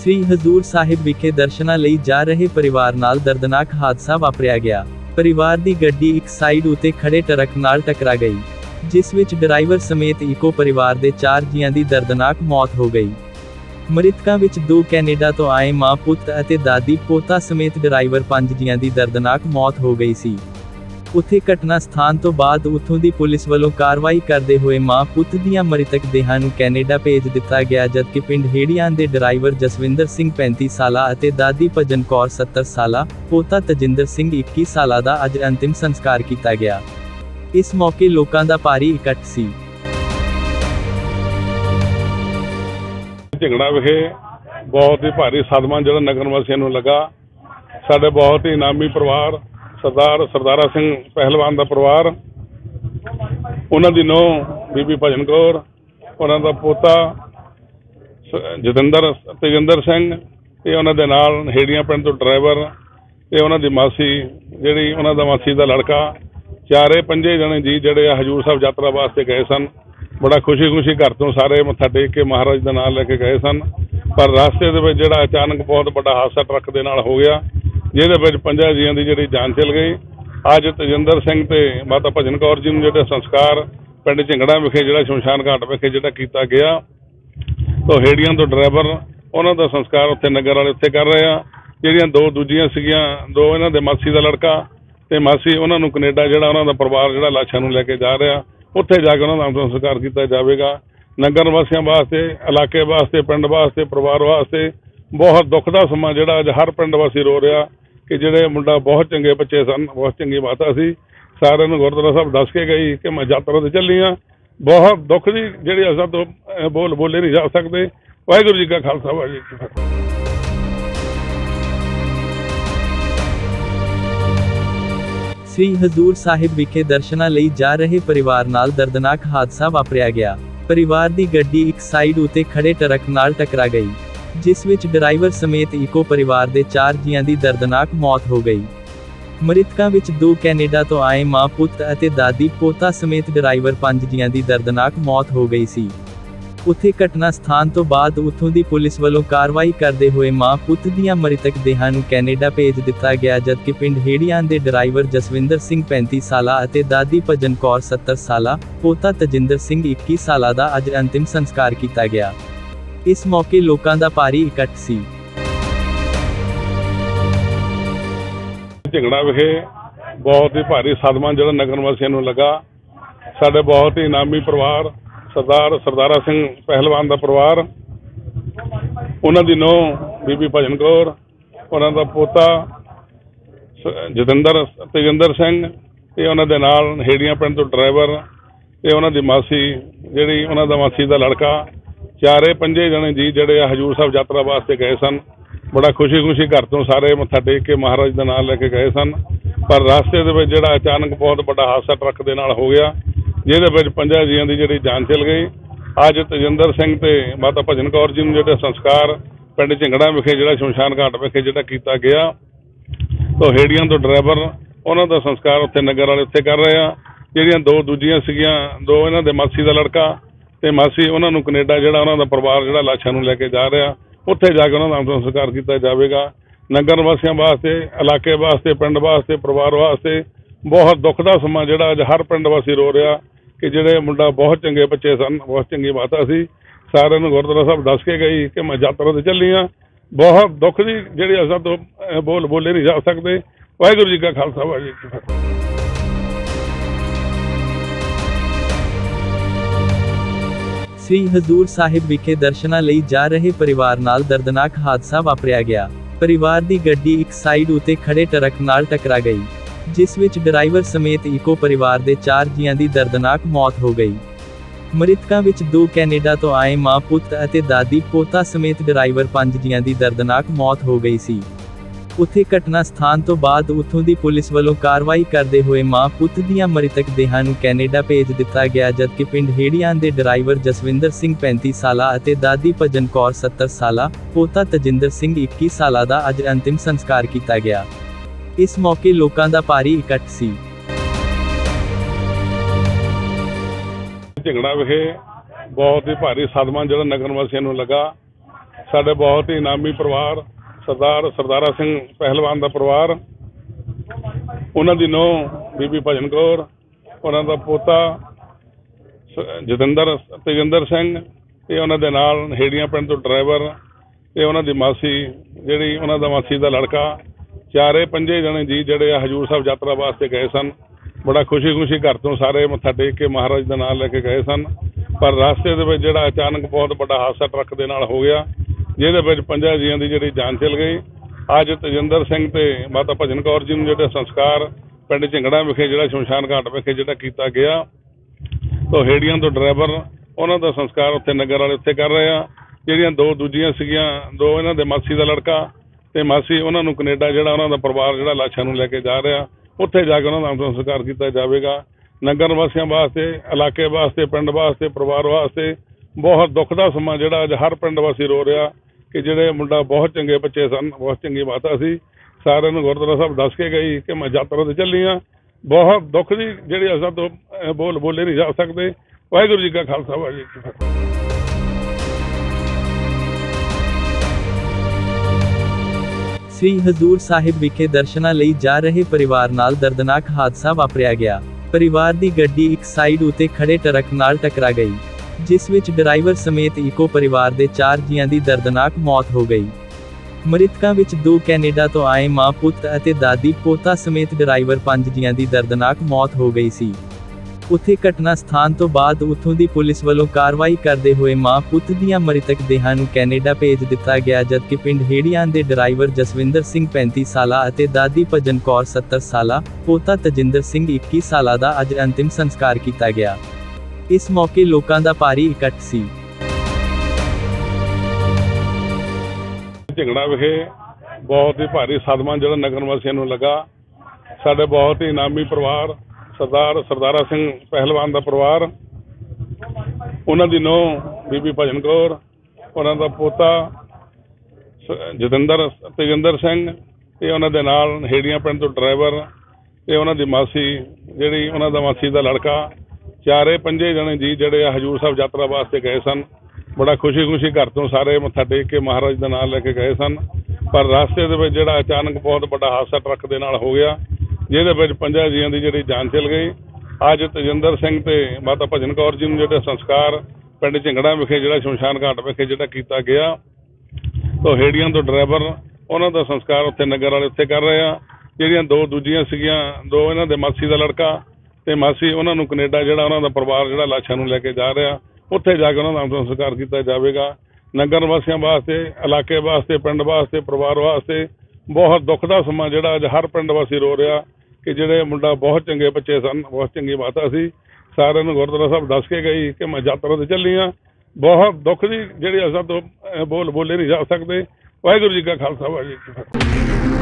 ਸ੍ਰੀ ਹਜ਼ੂਰ ਸਾਹਿਬ ਵਿਖੇ ਦਰਸ਼ਨਾਂ ਲਈ ਜਾ ਰਹੇ ਪਰਿਵਾਰ ਨਾਲ ਦਰਦਨਾਕ ਹਾਦਸਾ ਵਾਪਰਿਆ ਗਿਆ। ਪਰਿਵਾਰ ਦੀ ਗੱਡੀ ਇੱਕ ਸਾਈਡ ਉਤੇ ਖੜੇ ਟਰੱਕ ਨਾਲ ਟਕਰਾ ਗਈ, ਜਿਸ ਵਿੱਚ ਡਰਾਈਵਰ ਸਮੇਤ ਇਕੋ ਪਰਿਵਾਰ ਦੇ 4 ਜੀਆਂ ਦੀ ਦਰਦਨਾਕ ਮੌਤ ਹੋ ਗਈ। ਮ੍ਰਿਤਕਾਂ ਵਿੱਚ ਦੋ ਕੈਨੇਡਾ ਤੋਂ ਆਏ ਮਾਂ ਪੁੱਤ ਅਤੇ ਦਾਦੀ ਪੋਤਾ ਸਮੇਤ ਡਰਾਈਵਰ ਪੰਜ ਜੀਆਂ ਦੀ ਦਰਦਨਾਕ ਮੌਤ ਹੋ ਗਈ ਸੀ। ਉੱਥੇ ਘਟਨਾ ਸਥਾਨ ਤੋਂ ਬਾਅਦ ਉੱਥੋਂ ਦੀ ਪੁਲਿਸ ਵੱਲੋਂ ਕਾਰਵਾਈ ਕਰਦੇ ਹੋਏ ਮਾਂ ਪੁੱਤ ਦੀਆਂ ਮ੍ਰਿਤਕ ਦੇਹਾਂ ਨੂੰ ਕੈਨੇਡਾ ਭੇਜ ਦਿੱਤਾ ਗਿਆ, ਜਦਕਿ ਪਿੰਡ ਹੇੜੀਆਂ ਦੇ ਡਰਾਈਵਰ ਜਸਵਿੰਦਰ ਸਿੰਘ 35 ਸਾਲਾ ਅਤੇ ਦਾਦੀ ਭਜਨ ਕੌਰ 70 ਸਾਲਾ, ਪੋਤਾ ਤਜਿੰਦਰ ਸਿੰਘ 21 ਸਾਲਾ ਦਾ ਅੱਜ ਅੰਤਿਮ ਸੰਸਕਾਰ ਕੀਤਾ ਗਿਆ। ਇਸ ਮੌਕੇ ਲੋਕਾਂ ਦਾ ਭਾਰੀ ਇਕੱਠ ਸੀ। ਝਗੜਾ ਵਿਖੇ ਬਹੁਤ ਹੀ ਭਾਰੀ ਸਦਮਾ ਜਿਹੜਾ ਨਗਰ ਵਾਸੀਆਂ ਨੂੰ ਲੱਗਾ। ਸਾਡੇ ਬਹੁਤ ਹੀ ਨਾਮੀ ਪਰਿਵਾਰ ਸਰਦਾਰ ਸਰਦਾਰਾ ਸਿੰਘ ਪਹਿਲਵਾਨ ਦਾ ਪਰਿਵਾਰ, ਉਹਨਾਂ ਦੀ ਨੂੰਹ ਬੀਬੀ ਭਜਨ ਕੌਰ, ਉਹਨਾਂ ਦਾ ਪੋਤਾ ਸ- ਜਤਿੰਦਰ, ਤੇਜਿੰਦਰ ਸਿੰਘ ਤੇ ਉਹਨਾਂ ਦੇ ਨਾਲ ਹੇੜੀਆਂ ਪਿੰਡ ਤੋਂ ਡਰਾਈਵਰ ਤੇ ਉਹਨਾਂ ਦੀ ਮਾਸੀ ਜਿਹੜੀ ਉਹਨਾਂ ਦਾ ਮਾਸੀ ਦਾ ਲੜਕਾ, ਚਾਰੇ ਪੰਜੇ ਜਣੇ ਜੀ ਜਿਹੜੇ ਆ ਹਜੂਰ ਸਾਹਿਬ ਯਾਤਰਾ ਵਾਸਤੇ ਗਏ ਸਨ। ਬੜਾ ਖੁਸ਼ੀ-ਖੁਸ਼ੀ ਘਰ ਤੋਂ ਸਾਰੇ ਮੱਥਾ ਟੇਕ ਕੇ ਮਹਾਰਾਜ ਦਾ ਨਾਮ ਲੈ ਕੇ ਗਏ ਸਨ। ਪਰ ਰਸਤੇ ਦੇ ਵਿੱਚ ਜਿਹੜਾ ਅਚਾਨਕ ਬਹੁਤ ਵੱਡਾ ਹਾਦਸਾ ਟਰੱਕ ਦੇ ਨਾਲ ਹੋ ਗਿਆ। ਜਿਹਦੇ ਵਿੱਚ ਪੰਜਾਂ ਜੀਆਂ ਦੀ ਜਿਹੜੀ ਜਾਨ ਚਲ ਗਈ। ਅੱਜ ਤਜਿੰਦਰ ਸਿੰਘ ਤੇ ਮਾਤਾ ਭਜਨ ਕੌਰ ਜੀ ਨੂੰ ਜਿਹੜੇ ਸੰਸਕਾਰ ਪਿੰਡ ਝਿੰਗੜਾ ਵਿਖੇ, ਜਿਹੜਾ ਸ਼ਮਸ਼ਾਨ ਘਾਟ ਵਿਖੇ ਜਿਹੜਾ ਕੀਤਾ ਗਿਆ ਤੋਂ ਹੇੜੀਆਂ ਤੋਂ ਡਰਾਈਵਰ ਉਹਨਾਂ ਦਾ ਸੰਸਕਾਰ ਉੱਥੇ ਨਗਰ ਵਾਲੇ ਉੱਥੇ ਕਰ ਰਹੇ ਆ। ਜਿਹੜੀਆਂ ਦੋ ਦੂਜੀਆਂ ਸੀਗੀਆਂ, ਦੋ ਇਹਨਾਂ ਦੇ ਮਾਸੀ ਦਾ ਲੜਕਾ ਤੇ ਮਾਸੀ ਉਹਨਾਂ ਨੂੰ ਕੈਨੇਡਾ ਜਿਹੜਾ ਉਹਨਾਂ ਦਾ ਪਰਿਵਾਰ ਜਿਹੜਾ ਲਾਸ਼ਾਂ ਨੂੰ ਲੈ ਕੇ ਜਾ ਰਿਹਾ, ਉੱਥੇ ਜਾ ਕੇ ਉਹਨਾਂ ਦਾ ਅੰਤਿਮ ਸੰਸਕਾਰ ਕੀਤਾ ਜਾਵੇਗਾ। ਨਗਰ ਵਾਸੀਆਂ ਵਾਸਤੇ, ਇਲਾਕੇ ਵਾਸਤੇ, ਪਿੰਡ ਵਾਸਤੇ, ਪਰਿਵਾਰ ਵਾਸਤੇ ਬਹੁਤ ਦੁੱਖ ਦਾ ਸਮਾਂ ਜਿਹੜਾ ਅੱਜ ਹਰ ਪਿੰਡ ਵਾਸੀ ਰੋ ਰਿਹਾ। ਕਿ ਜਿਹੜੇ ਮੁੰਡਾ ਬਹੁਤ ਚੰਗੇ ਬੱਚੇ ਸਨ, ਬਹੁਤ ਚੰਗੀ ਮਾਤਾ ਸੀ। ਸਾਰਿਆਂ ਨੂੰ ਗੁਰਦੁਆਰਾ ਸਾਹਿਬ ਦੱਸ ਕੇ ਗਈ ਕਿ ਮੈਂ ਯਾਤਰਾ ਤੇ ਚੱਲੀ ਹਾਂ ਬਹੁਤ ਦੁੱਖ ਦੀ ਜਿਹੜੀ ਅਸਾਂ ਤੋਂ ਬੋਲ ਬੋਲੇ ਨਹੀਂ ਜਾ ਸਕਦੇ। ਵਾਹਿਗੁਰੂ ਜੀ ਕਾ ਖਾਲਸਾ, ਵਾਹਿਗੁਰੂ ਜੀ ਕੀ ਫਤਿਹ। ਸ੍ਰੀ ਹਜ਼ੂਰ ਸਾਹਿਬ ਵਿਖੇ ਦਰਸ਼ਨਾਂ ਲਈ ਜਾ ਰਹੇ ਪਰਿਵਾਰ ਨਾਲ ਦਰਦਨਾਕ ਹਾਦਸਾ ਵਾਪਰਿਆ ਗਿਆ। ਪਰਿਵਾਰ ਦੀ ਗੱਡੀ ਇੱਕ ਸਾਈਡ ਉਤੇ ਖੜੇ ਟਰੱਕ ਨਾਲ ਟਕਰਾ ਗਈ। ਜਿਸ ਵਿੱਚ ਡਰਾਈਵਰ ਸਮੇਤ ਇਕੋ ਪਰਿਵਾਰ ਦੇ 4 ਜੀਆਂ ਦੀ ਦਰਦਨਾਕ ਮੌਤ ਹੋ ਗਈ। ਮ੍ਰਿਤਕਾਂ ਵਿੱਚ ਦੋ ਕੈਨੇਡਾ ਤੋਂ ਆਏ ਮਾਂ ਪੁੱਤ ਅਤੇ ਦਾਦੀ ਪੋਤਾ ਸਮੇਤ ਡਰਾਈਵਰ ਪੰਜ ਜੀਆਂ ਦੀ ਦਰਦਨਾਕ ਮੌਤ ਹੋ ਗਈ ਸੀ। ਉੱਥੇ ਘਟਨਾ ਸਥਾਨ ਤੋਂ ਬਾਅਦ ਉੱਥੋਂ ਦੀ ਪੁਲਿਸ ਵੱਲੋਂ ਕਾਰਵਾਈ ਕਰਦੇ ਹੋਏ ਮਾਂ ਪੁੱਤ ਦੀਆਂ ਮ੍ਰਿਤਕ ਦੇਹਾਂ ਨੂੰ ਕੈਨੇਡਾ ਭੇਜ ਦਿੱਤਾ ਗਿਆ, ਜਦਕਿ ਪਿੰਡ ਹੇੜੀਆਂ ਦੇ ਡਰਾਈਵਰ ਜਸਵਿੰਦਰ ਸਿੰਘ 35 ਸਾਲਾ ਅਤੇ ਦਾਦੀ ਭਜਨ ਕੌਰ 70 ਸਾਲਾ, ਪੋਤਾ ਤਜਿੰਦਰ ਸਿੰਘ 21 ਸਾਲਾ ਦਾ ਅੱਜ ਅੰਤਿਮ ਸੰਸਕਾਰ ਕੀਤਾ ਗਿਆ। ਇਸ ਮੌਕੇ ਲੋਕਾਂ ਦਾ ਭਾਰੀ ਇਕੱਠ ਸੀ। ਝਗੜਾ ਵਿਖੇ ਬਹੁਤ ਹੀ ਭਾਰੀ ਸਦਮਾ ਜਿਹੜਾ ਨਗਰ ਵਾਸੀਆਂ ਨੂੰ ਲੱਗਾ। ਸਾਡੇ ਬਹੁਤ ਹੀ ਨਾਮੀ ਪਰਿਵਾਰ, ਸਰਦਾਰ, ਸਰਦਾਰਾ ਸਿੰਘ ਪਹਿਲਵਾਨ ਦਾ ਪਰਿਵਾਰ, ਉਹਨਾਂ ਦੀ ਨੂੰਹ ਬੀਬੀ ਭਜਨ ਕੌਰ, ਉਹਨਾਂ ਦਾ ਪੋਤਾ ਜਤਿੰਦਰ, ਤੇਜਿੰਦਰ ਸਿੰਘ ਤੇ ਉਹਨਾਂ ਦੇ ਨਾਲ ਹੇੜੀਆਂ ਪਿੰਡ ਤੋਂ ਡਰਾਈਵਰ ਤੇ ਉਹਨਾਂ ਦੀ ਮਾਸੀ, ਜਿਹੜੀ ਉਹਨਾਂ ਦਾ ਮਾਸੀ ਦਾ ਲੜਕਾ ਚਾਰੇ ਪੰਜੇ ਜਣੇ ਜੀ ਜਿਹੜੇ ਆ ਹਜੂਰ ਸਾਹਿਬ ਯਾਤਰਾ ਵਾਸਤੇ ਗਏ ਸਨ। ਬੜਾ ਖੁਸ਼ੀ-ਖੁਸ਼ੀ ਘਰ ਤੋਂ ਸਾਰੇ ਮੱਥਾ ਟੇਕ ਕੇ ਮਹਾਰਾਜ ਦਾ ਨਾਮ ਲੈ ਕੇ ਗਏ ਸਨ। ਪਰ ਰਸਤੇ ਦੇ ਵਿੱਚ ਜਿਹੜਾ ਅਚਾਨਕ ਬਹੁਤ ਵੱਡਾ ਹਾਦਸਾ ਟਰੱਕ ਦੇ ਨਾਲ ਹੋ ਗਿਆ, ਜਿਹਦੇ ਵਿੱਚ ਪੰਜਾਂ ਜੀਆਂ ਦੀ ਜਿਹੜੀ ਜਾਨ ਚਲ ਗਈ। ਅੱਜ ਤਜਿੰਦਰ ਸਿੰਘ ਤੇ ਮਾਤਾ ਭਜਨ ਕੌਰ ਜੀ ਨੂੰ ਜਿਹੜਾ ਸੰਸਕਾਰ ਪਿੰਡ ਝਿੰਗੜਾ ਵਿਖੇ, ਜਿਹੜਾ ਸ਼ਮਸ਼ਾਨ ਘਾਟ ਵਿਖੇ ਜਿਹੜਾ ਕੀਤਾ ਗਿਆ ਤੋਂ ਹੇੜੀਆਂ ਤੋਂ ਡਰਾਈਵਰ ਉਹਨਾਂ ਦਾ ਸੰਸਕਾਰ ਉੱਥੇ ਨਗਰ ਵਾਲੇ ਉੱਥੇ ਕਰ ਰਹੇ ਆ। ਜਿਹੜੀਆਂ ਦੋ ਦੂਜੀਆਂ ਸੀਗੀਆਂ, ਦੋ ਇਹਨਾਂ ਦੇ ਮਾਸੀ ਦਾ ਲੜਕਾ ਤੇ ਮਾਸੀ, ਉਹਨਾਂ ਨੂੰ ਕੈਨੇਡਾ ਜਿਹੜਾ, ਉਹਨਾਂ ਦਾ ਪਰਿਵਾਰ ਜਿਹੜਾ ਲਾਸ਼ਾਂ ਨੂੰ ਲੈ ਕੇ ਜਾ ਰਿਹਾ, ਉੱਥੇ ਜਾ ਕੇ ਉਹਨਾਂ ਦਾ ਅੰਤਿਮ ਸੰਸਕਾਰ ਕੀਤਾ ਜਾਵੇਗਾ। ਨਗਰ ਵਾਸੀਆਂ ਵਾਸਤੇ, ਇਲਾਕੇ ਵਾਸਤੇ, ਪਿੰਡ ਵਾਸਤੇ, ਪਰਿਵਾਰ ਵਾਸਤੇ ਬਹੁਤ ਦੁੱਖ ਦਾ ਸਮਾਂ ਜਿਹੜਾ ਅੱਜ ਹਰ ਪਿੰਡ ਵਾਸੀ ਰੋ ਰਿਹਾ ਕਿ ਜਿਹੜੇ ਮੁੰਡਾ ਬਹੁਤ ਚੰਗੇ ਬੱਚੇ ਸਨ, ਬਹੁਤ ਚੰਗੀ ਮਾਤਾ ਸੀ। ਸਾਰਿਆਂ ਨੂੰ ਗੁਰਦੁਆਰਾ ਸਾਹਿਬ ਦੱਸ ਕੇ ਗਈ ਕਿ ਮੈਂ ਯਾਤਰਾ ਤੇ ਚੱਲੀ ਹਾਂ। ਬਹੁਤ ਦੁੱਖ ਦੀ ਜਿਹੜੀ ਅਸਾਂ ਤੋਂ ਬੋਲ ਬੋਲੇ ਨਹੀਂ ਜਾ ਸਕਦੇ। ਵਾਹਿਗੁਰੂ ਜੀ ਕਾ ਖਾਲਸਾ, ਵਾਹਿਗੁਰੂ ਜੀ ਕੀ ਫਤਿਹ। ਸ੍ਰੀ ਹਜ਼ੂਰ ਸਾਹਿਬ ਵਿਖੇ ਦਰਸ਼ਨਾਂ ਲਈ ਜਾ ਰਹੇ ਪਰਿਵਾਰ ਨਾਲ ਦਰਦਨਾਕ ਹਾਦਸਾ ਵਾਪਰਿਆ ਗਿਆ। ਪਰਿਵਾਰ ਦੀ ਗੱਡੀ ਇੱਕ ਸਾਈਡ ਉਤੇ ਖੜੇ ਟਰੱਕ ਨਾਲ ਟਕਰਾ ਗਈ, ਜਿਸ ਵਿੱਚ ਡਰਾਈਵਰ ਸਮੇਤ ਇਕੋ ਪਰਿਵਾਰ ਦੇ 4 ਜੀਆਂ ਦੀ ਦਰਦਨਾਕ ਮੌਤ ਹੋ ਗਈ। ਮ੍ਰਿਤਕਾਂ ਵਿੱਚ ਦੋ ਕੈਨੇਡਾ ਤੋਂ ਆਏ ਮਾਂ ਪੁੱਤ ਅਤੇ ਦਾਦੀ ਪੋਤਾ ਸਮੇਤ ਡਰਾਈਵਰ ਪੰਜ ਜੀਆਂ ਦੀ ਦਰਦਨਾਕ ਮੌਤ ਹੋ ਗਈ ਸੀ। ਉੱਥੇ ਘਟਨਾ ਸਥਾਨ ਤੋਂ ਬਾਅਦ ਉੱਥੋਂ ਦੀ ਪੁਲਿਸ ਵੱਲੋਂ ਕਾਰਵਾਈ ਕਰਦੇ ਹੋਏ ਮਾਂ ਪੁੱਤ ਦੀਆਂ ਮ੍ਰਿਤਕ ਦੇਹਾਂ ਨੂੰ ਕੈਨੇਡਾ ਭੇਜ ਦਿੱਤਾ ਗਿਆ, ਜਦਕਿ ਪਿੰਡ ਹੇੜੀਆਂ ਦੇ ਡਰਾਈਵਰ ਜਸਵਿੰਦਰ ਸਿੰਘ 35 ਸਾਲਾ ਅਤੇ ਦਾਦੀ ਭਜਨ ਕੌਰ 70 ਸਾਲਾ, ਪੋਤਾ ਤਜਿੰਦਰ ਸਿੰਘ 21 ਸਾਲਾ ਦਾ ਅੱਜ ਅੰਤਿਮ ਸੰਸਕਾਰ ਕੀਤਾ ਗਿਆ। ਇਸ ਮੌਕੇ ਲੋਕਾਂ ਦਾ ਭਾਰੀ ਇਕੱਠ ਸੀ। ਝਗੜਾ ਵਿਖੇ, ਬਹੁਤ ਹੀ ਭਾਰੀ ਸਦਮਾ ਜਿਹੜਾ ਨਗਰ ਵਾਸੀਆਂ ਨੂੰ ਲੱਗਾ। ਸਾਡੇ ਬਹੁਤ ਹੀ ਇਨਾਮੀ ਪਰਿਵਾਰ ਸਰਦਾਰ ਸਰਦਾਰਾ ਸਿੰਘ ਪਹਿਲਵਾਨ ਦਾ ਪਰਿਵਾਰ, ਉਹਨਾਂ ਦੀ ਨੂੰਹ ਬੀਬੀ ਭਜਨ ਕੌਰ, ਉਹਨਾਂ ਦਾ ਪੋਤਾ ਜਤਿੰਦਰ, ਤੇਜਿੰਦਰ ਸਿੰਘ ਤੇ ਉਹਨਾਂ ਦੇ ਨਾਲ ਹੇੜੀਆਂ ਪਿੰਡ ਤੋਂ ਡਰਾਈਵਰ ਤੇ ਉਹਨਾਂ ਦੀ ਮਾਸੀ, ਜਿਹੜੀ ਉਹਨਾਂ ਦਾ ਮਾਸੀ ਦਾ ਲੜਕਾ, ਚਾਰੇ ਪੰਜੇ ਜਣੇ ਜੀ ਜਿਹੜੇ ਹਜੂਰ ਸਾਹਿਬ ਯਾਤਰਾ ਵਾਸਤੇ ਗਏ ਸਨ। ਬੜਾ ਖੁਸ਼ੀ-ਖੁਸ਼ੀ ਘਰ ਤੋਂ ਸਾਰੇ ਮੱਥਾ ਟੇਕ ਕੇ ਮਹਾਰਾਜ ਦਾ ਨਾਮ ਲੈ ਕੇ ਗਏ ਸਨ। ਪਰ ਰਸਤੇ ਦੇ ਵਿੱਚ ਜਿਹੜਾ ਅਚਾਨਕ ਬਹੁਤ ਵੱਡਾ ਹਾਦਸਾ ਟਰੱਕ ਦੇ ਨਾਲ ਹੋ ਗਿਆ। ਜਿਹਦੇ ਵਿੱਚ ਪੰਜਾਂ ਜੀਆਂ ਦੀ ਜਿਹੜੀ ਜਾਨ ਚਲ ਗਈ। ਅੱਜ ਤਜਿੰਦਰ ਸਿੰਘ ਤੇ ਮਾਤਾ ਭਜਨ ਕੌਰ ਜੀ ਨੂੰ ਜਿਹੜੇ ਸੰਸਕਾਰ ਪਿੰਡ ਝਿੰਗੜਾ ਵਿਖੇ ਜਿਹੜਾ ਸ਼ਮਸ਼ਾਨ ਘਾਟ ਵਿਖੇ ਜਿਹੜਾ ਕੀਤਾ ਗਿਆ, ਤੋਂ ਹੇੜੀਆਂ ਤੋਂ ਡਰਾਈਵਰ ਉਹਨਾਂ ਦਾ ਸੰਸਕਾਰ ਉੱਥੇ ਨਗਰ ਵਾਲੇ ਉੱਥੇ ਕਰ ਰਹੇ ਆ। ਜਿਹੜੀਆਂ ਦੋ ਦੂਜੀਆਂ ਸੀਗੀਆਂ, ਦੋ ਇਹਨਾਂ ਦੇ ਮਾਸੀ ਦਾ ਲੜਕਾ ਤੇ ਮਾਸੀ ਉਹਨਾਂ ਨੂੰ ਕੈਨੇਡਾ ਜਿਹੜਾ ਉਹਨਾਂ ਦਾ ਪਰਿਵਾਰ ਜਿਹੜਾ ਲਾਸ਼ਾਂ ਨੂੰ ਲੈ ਕੇ ਜਾ ਰਿਹਾ, ਉੱਥੇ ਜਾ ਕੇ ਉਹਨਾਂ ਦਾ ਅੰਤਿਮ ਸੰਸਕਾਰ ਕੀਤਾ ਜਾਵੇਗਾ। ਨਗਰ ਵਾਸੀਆਂ ਵਾਸਤੇ, ਇਲਾਕੇ ਵਾਸਤੇ, ਪਿੰਡ ਵਾਸਤੇ, ਪਰਿਵਾਰ ਵਾਸਤੇ ਬਹੁਤ ਦੁੱਖ ਦਾ ਸਮਾਂ ਜਿਹੜਾ ਅੱਜ ਹਰ ਪਿੰਡ ਵਾਸੀ ਰੋ ਰਿਹਾ। ਕਿ ਜਿਹੜੇ ਮੁੰਡਾ ਬਹੁਤ ਚੰਗੇ ਬੱਚੇ ਸਨ, ਬਹੁਤ ਚੰਗੀ ਮਾਤਾ ਸੀ। ਸਾਰਿਆਂ ਨੂੰ ਗੁਰਦੁਆਰਾ ਸਾਹਿਬ ਦੱਸ ਕੇ ਗਈ ਕਿ ਮੈਂ ਯਾਤਰਾ ਤੇ ਚੱਲੀ ਆ। ਬਹੁਤ ਦੁੱਖ ਦੀ ਜਿਹੜੀ ਅਸਾਂ ਤੋਂ ਬੋਲ ਬੋਲੇ ਨਹੀਂ ਜਾ ਸਕਦੇ। ਵਾਹਿਗੁਰੂ ਜੀ ਕਾ ਖਾਲਸਾ, ਵਾਹਿਗੁਰੂ ਜੀ ਕੀ ਫਤਿਹ। ਸ੍ਰੀ ਹਜ਼ੂਰ ਸਾਹਿਬ ਵਿਖੇ ਦਰਸ਼ਨਾਂ ਲਈ ਜਾ ਰਹੇ ਪਰਿਵਾਰ ਨਾਲ ਦਰਦਨਾਕ ਹਾਦਸਾ ਵਾਪਰਿਆ ਗਿਆ। ਪਰਿਵਾਰ ਦੀ ਗੱਡੀ ਇੱਕ ਸਾਈਡ ਉਤੇ ਖੜੇ ਟਰੱਕ ਨਾਲ ਟਕਰਾ ਗਈ। ਜਿਸ ਵਿੱਚ ਡਰਾਈਵਰ ਸਮੇਤ ਇੱਕੋ ਪਰਿਵਾਰ ਦੇ ਚਾਰ ਜੀਆਂ ਦੀ ਦਰਦਨਾਕ ਮੌਤ ਹੋ ਗਈ। ਮ੍ਰਿਤਕਾਂ ਵਿੱਚ ਦੋ ਕੈਨੇਡਾ ਤੋਂ ਆਏ ਮਾਂ ਪੁੱਤ ਅਤੇ ਦਾਦੀ ਪੋਤਾ ਸਮੇਤ ਡਰਾਈਵਰ ਪੰਜ ਜੀਆਂ ਦੀ ਦਰਦਨਾਕ ਮੌਤ ਹੋ ਗਈ ਸੀ। ਉੱਥੇ ਘਟਨਾ ਸਥਾਨ ਤੋਂ ਬਾਅਦ ਉੱਥੋਂ ਦੀ ਪੁਲਿਸ ਵੱਲੋਂ ਕਾਰਵਾਈ ਕਰਦੇ ਹੋਏ ਮਾਂ ਪੁੱਤ ਦੀਆਂ ਮ੍ਰਿਤਕ ਦੇਹਾਂ ਨੂੰ ਕੈਨੇਡਾ ਭੇਜ ਦਿੱਤਾ ਗਿਆ, ਜਦਕਿ ਪਿੰਡ ਹੇੜੀਆਂ ਦੇ ਡਰਾਈਵਰ ਜਸਵਿੰਦਰ ਸਿੰਘ 35 ਸਾਲਾ ਅਤੇ ਦਾਦੀ ਭਜਨ ਕੌਰ 70 ਸਾਲਾ, ਪੋਤਾ ਤਜਿੰਦਰ ਸਿੰਘ 21 ਸਾਲਾ ਦਾ ਅੱਜ ਅੰਤਿਮ ਸੰਸਕਾਰ ਕੀਤਾ ਗਿਆ। ਇਸ ਮੌਕੇ ਲੋਕਾਂ ਦਾ ਭਾਰੀ ਇਕੱਠ ਸੀ। ਝਿੰਗੜਾ ਵਿਖੇ, ਬਹੁਤ ਹੀ ਭਾਰੀ ਸਦਮਾ ਜਿਹੜਾ ਨਗਰ ਵਾਸੀਆਂ ਨੂੰ ਲੱਗਾ। ਸਾਡੇ ਬਹੁਤ ਹੀ ਨਾਮੀ ਪਰਿਵਾਰ, ਸਰਦਾਰ, ਸਰਦਾਰਾ ਸਿੰਘ ਪਹਿਲਵਾਨ ਦਾ ਪਰਿਵਾਰ, ਉਹਨਾਂ ਦੀ ਨੂੰਹ ਬੀਬੀ ਭਜਨ ਕੌਰ, ਉਹਨਾਂ ਦਾ ਪੋਤਾ ਜਤਿੰਦਰ, ਤੇਜਿੰਦਰ ਸਿੰਘ ਤੇ ਉਹਨਾਂ ਦੇ ਨਾਲ ਹੇੜੀਆਂ ਪਿੰਡ ਤੋਂ ਡਰਾਈਵਰ ਤੇ ਉਹਨਾਂ ਦੀ ਮਾਸੀ, ਜਿਹੜੀ ਉਹਨਾਂ ਦਾ ਮਾਸੀ ਦਾ ਲੜਕਾ ਚਾਰੇ ਪੰਜੇ ਜਣੇ ਜੀ ਜਿਹੜੇ ਆ ਹਜੂਰ ਸਾਹਿਬ ਯਾਤਰਾ ਵਾਸਤੇ ਗਏ ਸਨ। ਬੜਾ ਖੁਸ਼ੀ-ਖੁਸ਼ੀ ਘਰ ਤੋਂ ਸਾਰੇ ਮੱਥਾ ਟੇਕ ਕੇ ਮਹਾਰਾਜ ਦਾ ਨਾਮ ਲੈ ਕੇ ਗਏ ਸਨ। ਪਰ ਰਸਤੇ ਦੇ ਵਿੱਚ ਜਿਹੜਾ ਅਚਾਨਕ ਬਹੁਤ ਵੱਡਾ ਹਾਦਸਾ ਟਰੱਕ ਦੇ ਨਾਲ ਹੋ ਗਿਆ, ਜਿਹਦੇ ਵਿੱਚ ਪੰਜਾਂ ਜੀਆਂ ਦੀ ਜਿਹੜੀ ਜਾਨ ਚਲ ਗਈ। ਅੱਜ ਤਜਿੰਦਰ ਸਿੰਘ ਤੇ ਮਾਤਾ ਭਜਨ ਕੌਰ ਜੀ ਨੂੰ ਜਿਹੜਾ ਸੰਸਕਾਰ ਪਿੰਡ ਝਿੰਗੜਾ ਵਿਖੇ ਜਿਹੜਾ ਸ਼ਮਸ਼ਾਨ ਘਾਟ ਵਿਖੇ ਜਿਹੜਾ ਕੀਤਾ ਗਿਆ ਤੋਂ ਹੇੜੀਆਂ ਤੋਂ ਡਰਾਈਵਰ ਉਹਨਾਂ ਦਾ ਸੰਸਕਾਰ ਉੱਥੇ ਨਗਰ ਵਾਲੇ ਉੱਥੇ ਕਰ ਰਹੇ ਆ। ਜਿਹੜੀਆਂ ਦੋ ਦੂਜੀਆਂ ਸੀਗੀਆਂ, ਦੋ ਇਹਨਾਂ ਦੇ ਮਾਸੀ ਦਾ ਲੜਕਾ ਤੇ ਮਾਸੀ ਉਹਨਾਂ ਨੂੰ ਕੈਨੇਡਾ ਜਿਹੜਾ ਉਹਨਾਂ ਦਾ ਪਰਿਵਾਰ ਜਿਹੜਾ ਲਾਸ਼ਾਂ ਨੂੰ ਲੈ ਕੇ ਜਾ ਰਿਹਾ, ਉੱਥੇ ਜਾ ਕੇ ਉਹਨਾਂ ਦਾ ਅੰਤਿਮ ਸੰਸਕਾਰ ਕੀਤਾ ਜਾਵੇਗਾ। ਨਗਰ ਵਾਸੀਆਂ ਵਾਸਤੇ, ਇਲਾਕੇ ਵਾਸਤੇ, ਪਿੰਡ ਵਾਸਤੇ, ਪਰਿਵਾਰ ਵਾਸਤੇ ਬਹੁਤ ਦੁੱਖ ਦਾ ਸਮਾਂ ਜਿਹੜਾ ਅੱਜ ਹਰ ਪਿੰਡ ਵਾਸੀ ਰੋ ਰਿਹਾ ਕਿ ਜਿਹੜੇ ਮੁੰਡਾ ਬਹੁਤ ਚੰਗੇ ਬੱਚੇ ਸਨ, ਬਹੁਤ ਚੰਗੀ ਮਾਤਾ ਸੀ। ਸਾਰਿਆਂ ਨੂੰ ਗੁਰਦੁਆਰਾ ਸਾਹਿਬ ਦੱਸ ਕੇ ਗਈ ਕਿ ਮੈਂ ਯਾਤਰਾ ਤੇ ਚੱਲੀ ਆ ਬਹੁਤ ਦੁੱਖ ਦੀ ਜਿਹੜੀ ਅਸਾਂ ਤੋਂ ਬੋਲ ਬੋਲੇ ਨਹੀਂ ਜਾ ਸਕਦੇ। ਵਾਹਿਗੁਰੂ ਜੀ ਕਾ ਖਾਲਸਾ, ਵਾਹਿਗੁਰੂ ਜੀ ਕੀ ਫਤਿਹ।